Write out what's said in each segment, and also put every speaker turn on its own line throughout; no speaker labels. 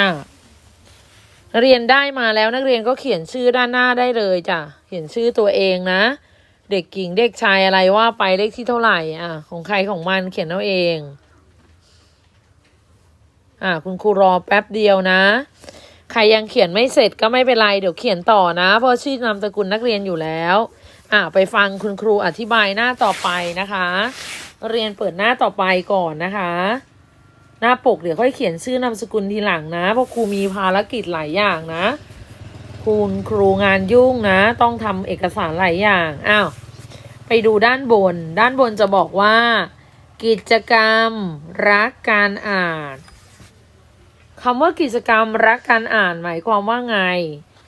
อะนักเรียนได้มาแล้วนักเรียนก็เขียนชื่อด้านหน้าได้เลยจ้ะ เขียนชื่อตัวเองนะ เด็กหญิงเด็กชายอะไรว่าไปเลขที่เท่าไหร่ อะ ของใครของมันเขียนเอาเอง อะคุณครูรอแป๊บเดียวนะ ใครยังเขียนไม่เสร็จก็ไม่เป็นไรเดี๋ยวเขียนต่อนะ เพราะชื่อนามสกุลนักเรียนอยู่แล้ว อะไปฟังคุณครูอธิบายหน้าต่อไปนะคะ เรียนเปิดหน้าต่อไปก่อนนะคะ หน้าปกเดี๋ยวค่อยเขียนชื่อนามสกุลทีหลังนะ เพราะครูมีภารกิจหลายอย่างนะคุณครูงานยุ่งนะ ต้องทำเอกสารหลายอย่างอ้าวไปดูด้านบน ด้านบนจะบอกว่า กิจกรรมรักการอ่านคำว่ากิจกรรมรักการอ่านหมายความว่าไง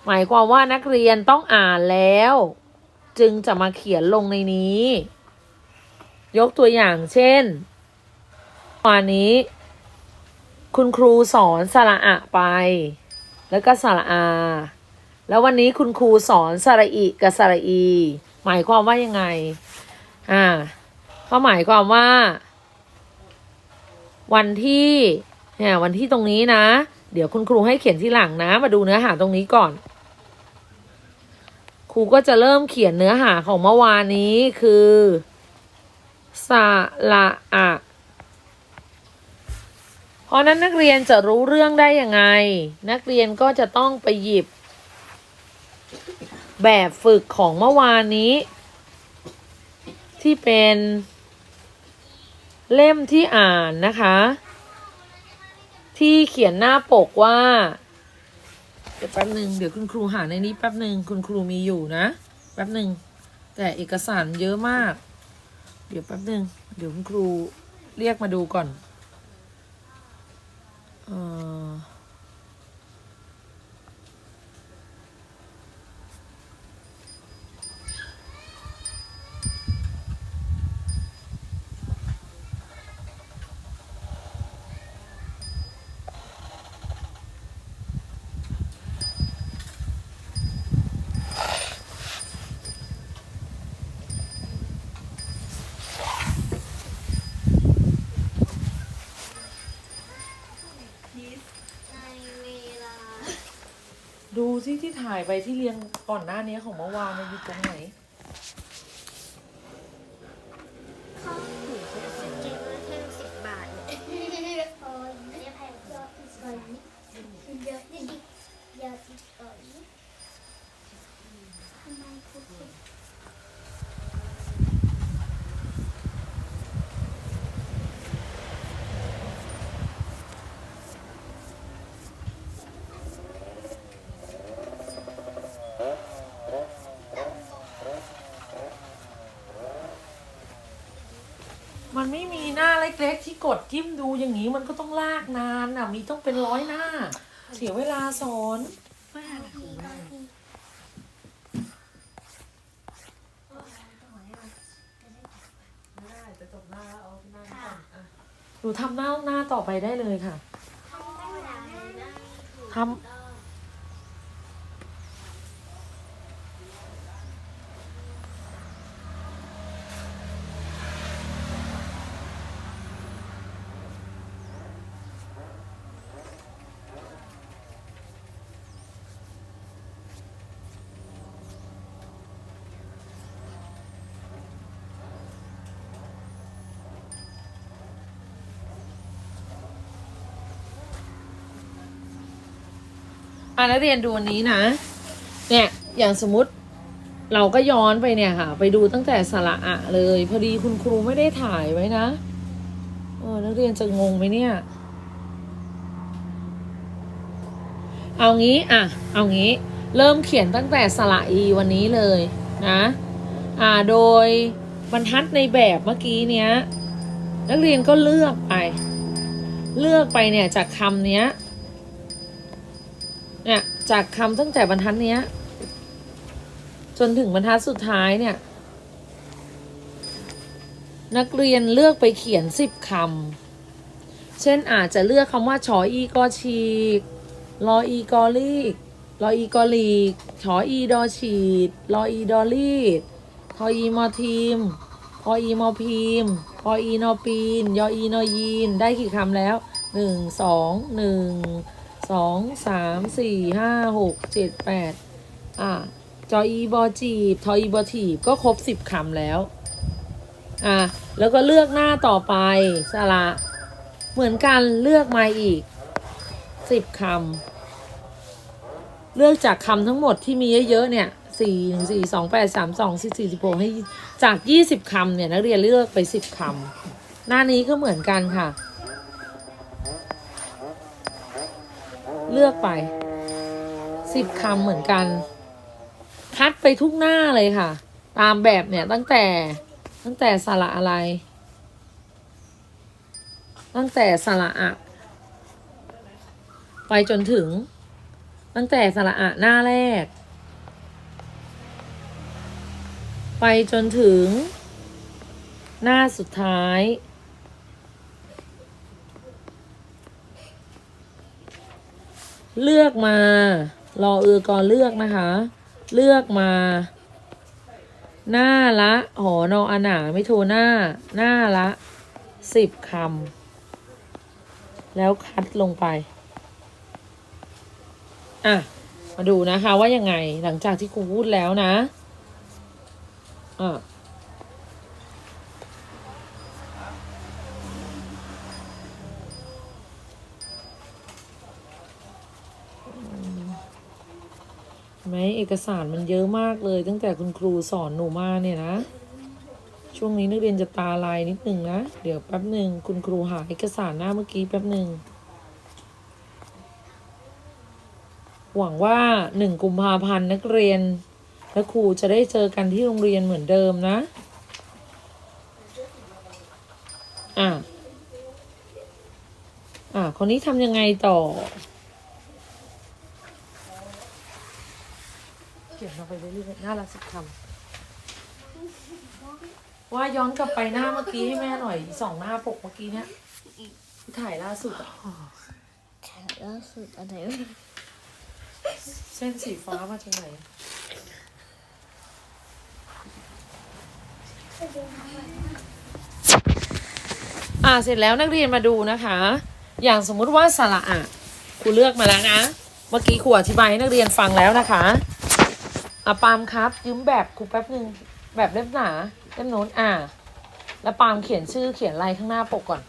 หมายความว่านักเรียนต้องอ่านแล้ว จึงจะมาเขียนลงในนี้ ยกตัวอย่างเช่นวันนี้ คุณครูสอนสระอะไป แล้วก็สระอา แล้ววันนี้คุณครูสอนสระอิกับสระอี หมายความว่ายังไง อ่าเขาหมายความว่า วันที่ เนี่ย วันที่ตรงนี้นะ เดี๋ยวคุณครูให้เขียนที่หลังนะ มาดูเนื้อหาตรงนี้ก่อน ครูก็จะเริ่มเขียนเนื้อหาของเมื่อวานนี้คือสระอะ ราะนั้นนักเรียนจะรู้เรื่องได้ยังไง นักเรียนก็จะต้องไปหยิบ แบบฝึกของเมื่อวานนี้ ที่เป็นเล่มที่อ่านนะคะ ที่เขียนหน้าปกว่า เดี๋ยวแป๊บหนึ่งเดี๋ยวคุณครูหาในนี้แป๊บหนึ่งคุณครูมีอยู่นะ แป๊บหนึ่งแต่เอกสารเยอะมาก เดี๋ยวแป๊บหนึ่งเดี๋ยวคุณครูเรียกมาดูก่อน เอ่ อดูที่ที่ถ่ายไปที่เรียงก่อนหน้านี้ของเมื่อวานมันอยู่ตรงไหนเข้า
วหมูเก็บมาแค่สิบบาทเนี่ย
โอ้ยเดี๋ยวแพงเยอะอีกหน่อยเยอะดิเยอะอีกหน่อยทำไมคุณครู
มันไม่มีหน้า เล็กๆที่กดจิ้มดูอย่างนี้มันก็ต้องลากนานอะ มีต้องเป็นร้อยหน้า เสียเวลาสอน
ว่าอะไรของแม่
หนูทำหน้าหน้าต่อไปได้เลยค่ะทำ อะนักเรียนดูอันนี้นะ เนี่ยอย่างสมมติเราก็ย้อนไปเนี่ยค่ะ ไปดูตั้งแต่สระอะเลย พอดีคุณครูไม่ได้ถ่ายไว้นะเออนักเรียนจะงงไหมเนี่ย เอางี้อะ เอางี้ เริ่มเขียนตั้งแต่สระอีวันนี้เลยนะ อ่าโดยบรรทัดในแบบเมื่อกี้เนี้ย นักเรียนก็เลือกไป เลือกไปเนี่ยจากคำเนี้ย จากคำตั้งแต่บรรทัดเนี้ย จนถึงบรรทัดสุดท้ายเนี่ย นักเรียนเลือกไปเขียนสิบคำเช่นอาจจะเลือกคำว่าชออีกอฉีกรออีกอลีกรออีกอลีกชออีดอฉีดรออีดอลีดทออีมอทีมพออีมอพีมพออีนอปีน ยออีนอยีน ได้กี่คำแล้วหนึ่งสองหนึ่ง สองสามสี่ห้าหกเจ็ดแปดอะจออีบอจีบทออีบอถีบก็ครบสิบคำแล้ว อะแล้วก็เลือกหน้าต่อไปสระเหมือนกันเลือกมาอีกสิบคำเลือกจากคำทั้งหมดที่มีเยอะๆเนี่ยสี่หนึ่งสี่สองแปดสามสองสี่สี่สิบหกให้จากยี่สิบคำเนี่ยนักเรียนเลือกไปสิบคำหน้านี้ก็เหมือนกันค่ะ เลือกไปสิบคำเหมือนกัน คัดไปทุกหน้าเลยค่ะ ตามแบบเนี่ยตั้งแต่ตั้งแต่สระอะไร ตั้งแต่สระอะไปจนถึง ตั้งแต่สระอะหน้าแรก ไปจนถึง หน้าสุดท้าย เลือกมา รอเออกอเลือกนะคะ เลือกมา หน้าละ หอนออาหนาไม่โทรหน้า หน้าละสิบคำแล้วคัดลงไป อะ มาดูนะคะว่ายังไงหลังจากที่ครูพูดแล้วนะ อะ ไหมเอกสารมันเยอะมากเลย ตั้งแต่คุณครูสอนหนูมาเนี่ยนะ ช่วงนี้นักเรียนจะตาลายนิดนึงนะ เดี๋ยวแป๊บหนึ่งคุณครูหาเอกสารหน้าเมื่อกี้แป๊บหนึ่งหวังว่าหนึ่งกุมภาพันธ์นักเรียนและครูจะได้เจอกันที่โรงเรียนเหมือนเดิมนะอะอะคนนี้ทำยังไงต่อ ขียนลงไปเรื่อยๆหน้าละสิบคำว่าย้อนกลับไปหน้าเมื่อกี้ให้แม่หน่อยสองหน้าปกเมื่อกี้เนี้ยที่ถ่ายล่าสุดอะ
ล่าสุดอะไร
เส้นสีฟ้ามาจากไหนอ่าเสร็จแล้วนักเรียนมาดูนะคะ อย่างสมมุติว่าสระอะครูเลือกมาแล้วนะ เมื่อกี้ครูอธิบายให้นักเรียนฟังแล้วนะคะ อะปาล์มครับ ยืมแบบครูแป๊บหนึ่งแบบเล่มหนาเล่มโน้นอ่า แล้วปาล์มเขียนชื่อเขียนลายข้างหน้าปกก่อน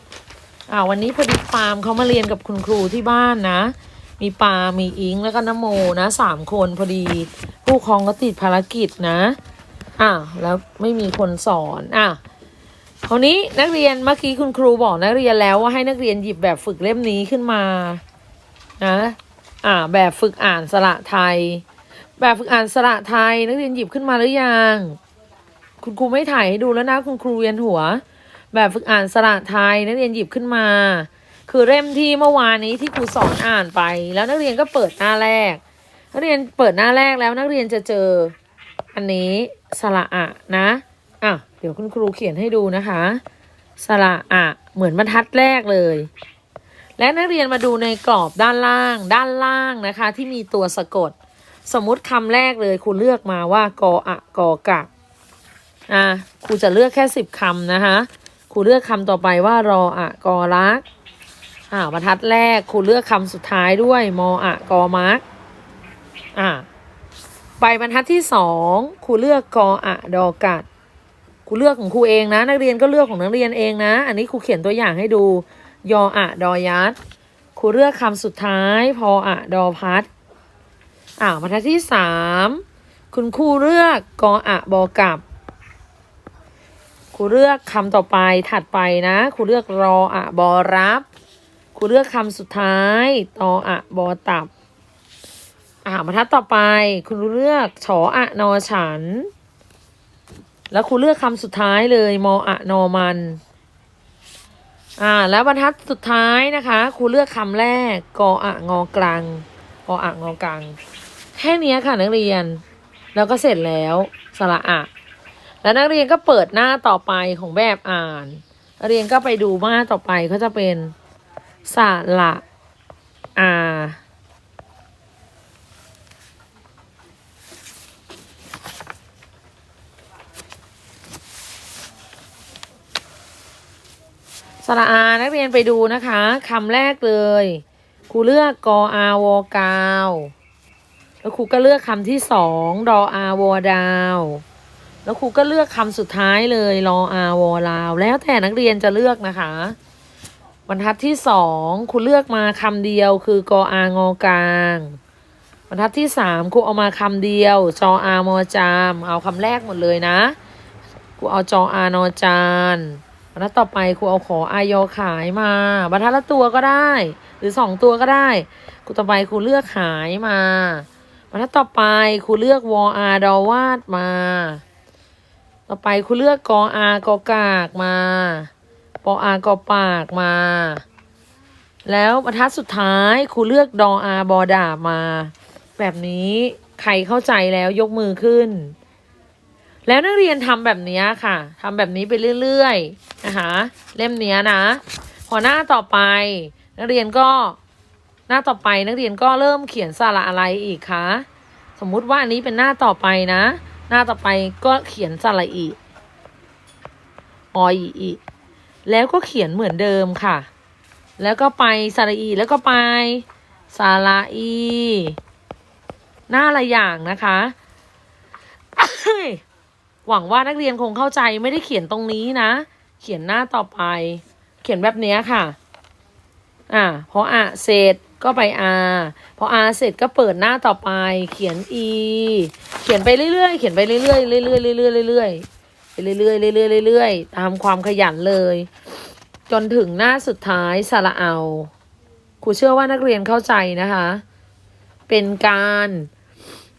อ่า วันนี้พอดีปาล์มเขามาเรียนกับคุณครูที่บ้านนะ มีปาล์มมีอิงแล้วก็นโมนะสามคนพอดี ผู้ปกครองก็ติดภารกิจนะอ่าแล้วไม่มีคนสอนอะคราวนี้นักเรียนเมื่อกี้คุณครูบอกนักเรียนแล้วว่าให้นักเรียนหยิบแบบฝึกเล่มนี้ขึ้นมานะอ่า แบบฝึกอ่านสระไทย แบบฝึกอ่านสระไทย นักเรียนหยิบขึ้นมาหรือยัง คุณครูไม่ถ่ายให้ดูแล้วนะ คุณครูเวียนหัว แบบฝึกอ่านสระไทย นักเรียนหยิบขึ้นมา คือเล่มที่เมื่อวานนี้ที่ครูสอนอ่านไป แล้วนักเรียนก็เปิดหน้าแรก นักเรียนเปิดหน้าแรกแล้วนักเรียนจะเจอ อันนี้สระอะนะอะเดี๋ยวคุณครูเขียนให้ดูนะคะ สระอะเหมือนบรรทัดแรกเลย และนักเรียนมาดูในกรอบด้านล่าง ด้านล่างนะคะ ที่มีตัวสะกด สมมุติคำแรกเลยครูเลือกมาว่ากออะกอกะอะครูจะเลือกแค่สิบคำนะคะครูเลือกคำต่อไปว่ารออะกอรักอ่าบรรทัดแรกครูเลือกคำสุดท้ายด้วยมออะกอมาร์กอ่าไปบรรทัดที่สองครูเลือกกออะดอกัดครูเลือกของครูเองนะ นักเรียนก็เลือกของนักเรียนเองนะ อันนี้ครูเขียนตัวอย่างให้ดูยออะดอยัดครูเลือกคำสุดท้ายพออะดอพัด อ่าบรรทัดที่สามคุณครูเลือกกออะบอกับครูเลือกคำต่อไปถัดไปนะครูเลือกรออะบอรับครูเลือกคำสุดท้ายตออะบอตับอ่าบรรทัดต่อไป คุณเลือกฉออะนอฉัน แล้วครูเลือกคำสุดท้ายเลยมออะนอมันอ่าแล้วบรรทัดสุดท้ายนะคะครูเลือกคำแรกกออะงอกลางกออะงอกลาง ค่นี้ค่ะนักเรียน แล้วก็เสร็จแล้วสระอะ แล้วนักเรียนก็เปิดหน้าต่อไปของแบบอ่านนักเรียนก็ไปดูหน้าต่อไปก็จะเป็นสระอาสระอา นักเรียนไปดูนะคะ คำแรกเลย ครูเลือกกออาวอกาว แล้วครูก็เลือกคำที่สองดออาวอดาว แล้วครูก็เลือกคำสุดท้ายเลยรออาวอลาว แล้วแต่นักเรียนจะเลือกนะคะบรรทัดที่สองครูเลือกมาคำเดียวคือกออางอกลางบรรทัดที่สามครูเอามาคำเดียวจออามอจาม เอาคำแรกหมดเลยนะครูเอาจออานอจานบรรทัดต่อไปครูเอาขออายอขายมา บรรทัดละตัวก็ได้ หรือสองตัวก็ได้ครูต่อไปครูเลือกขายมา บรรทัดต่อไปครูเลือกวออาดอวาดมา ต่อไปครูเลือกกออากอกากมาปออากอปากมา แล้วบรรทัดสุดท้ายครูเลือกดออาบอดาบมา แบบนี้ใครเข้าใจแล้วยกมือขึ้น แล้วนักเรียนทำแบบนี้ค่ะทำแบบนี้ไปเรื่อยๆนะคะเล่มเนี้ยนะ พอหน้าต่อไป นักเรียนก็ หน้าต่อไปนักเรียนก็เริ่มเขียนสระอะไรอีกคะสมมุติว่าอันนี้เป็นหน้าต่อไปนะ หน้าต่อไปก็เขียนสระอีออีอีแล้วก็เขียนเหมือนเดิมค่ะ แล้วก็ไปสระอีแล้วก็ไปสระอีหน้าละอย่างนะคะ หวังว่านักเรียนคงเข้าใจไม่ได้เขียนตรงนี้นะ เขียนหน้าต่อไป เขียนแบบนี้ค่ะ อ่าพออะเสร็จ ก็ไปอาพออาเสร็จก็เปิดหน้าต่อไป เขียนอีเขียนไปเรื่อยๆ เขียนไปเรื่อยๆ เรื่อยๆ เรื่อยๆ เรื่อยๆ ไปเรื่อยๆ เรื่อยๆ เรื่อยๆ ตามความขยันเลย จนถึงหน้าสุดท้ายสระเอาครูเชื่อว่านักเรียนเข้าใจนะคะ เป็นการ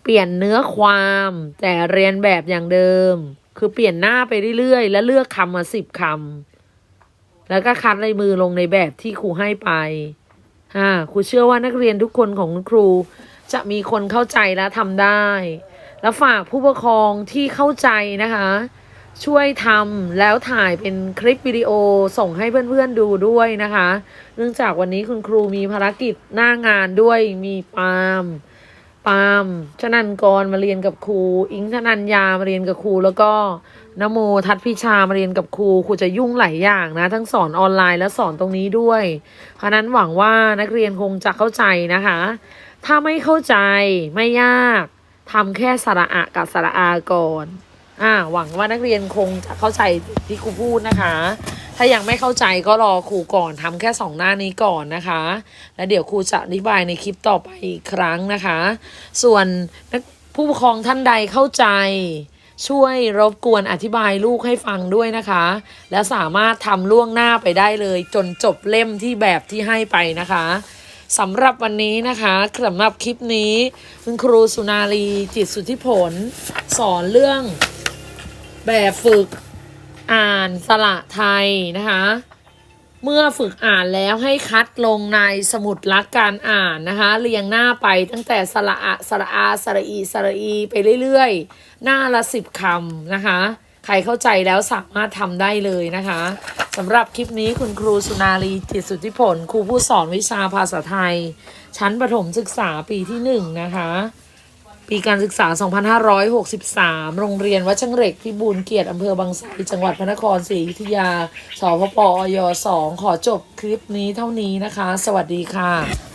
เปลี่ยนเนื้อความ แต่เรียนแบบอย่างเดิม คือเปลี่ยนหน้าไปเรื่อยๆ แล้วเลือกคำมาสิบคำแล้วก็คัดลายมือลงในแบบที่ครูให้ไป อ่าครูเชื่อว่านักเรียนทุกคนของคุณครู จะมีคนเข้าใจและทำได้ แล้วฝากผู้ปกครองที่เข้าใจนะคะ ช่วยทำแล้วถ่ายเป็นคลิปวิดีโอส่งให้เพื่อนๆดูด้วยนะคะ เนื่องจากวันนี้คุณครูมีภารกิจหน้างานด้วยมีปาล์มปาล์มชนันกรมาเรียนกับครู อิงธนัญญามาเรียนกับครูแล้วก็ นโมทัศน์พิชามาเรียนกับครูครูจะยุ่งหลายอย่างนะ ทั้งสอนออนไลน์และสอนตรงนี้ด้วย เพราะนั้นหวังว่านักเรียนคงจะเข้าใจนะคะ ถ้าไม่เข้าใจไม่ยากทำแค่สระอะกับสระอาก่อนอ่าหวังว่านักเรียนคงจะเข้าใจที่ครูพูดนะคะ ถ้ายังไม่เข้าใจก็รอครูก่อนทำแค่สองหน้านี้ก่อนนะคะ แล้วเดี๋ยวครูจะอธิบายในคลิปต่อไปอีกครั้งนะคะ ส่วนผู้ปกครองท่านใดเข้าใจ ช่วยรบกวนอธิบายลูกให้ฟังด้วยนะคะ และสามารถทำล่วงหน้าไปได้เลย จนจบเล่มที่แบบที่ให้ไปนะคะสำหรับวันนี้นะคะสำหรับคลิปนี้คุณครูสุนารีจิตสุทธิผล สอนเรื่องแบบฝึกอ่านสระไทยนะคะ เมื่อฝึกอ่านแล้วให้คัดลงในสมุดลักการอ่านนะคะ เรียงหน้าไปตั้งแต่สระอะสระอาสระอีสระอีไปเรื่อยๆ หน้าละสิบคำนะคะ ใครเข้าใจแล้วสามารถทำได้เลยนะคะสำหรับคลิปนี้คุณครูสุนารีจิตสุทธิผล ครูผู้สอนวิชาภาษาไทย ชั้นประถมศึกษาปีที่หนึ่งนะคะ ปีการศึกษา 2563 โรงเรียนวัดชังเหล็กพิบูลเกียรติอำเภอบางไทรจังหวัดพระนครศรีอยุธยา สพปอย 2 ขอจบคลิปนี้เท่านี้นะคะ สวัสดีค่ะ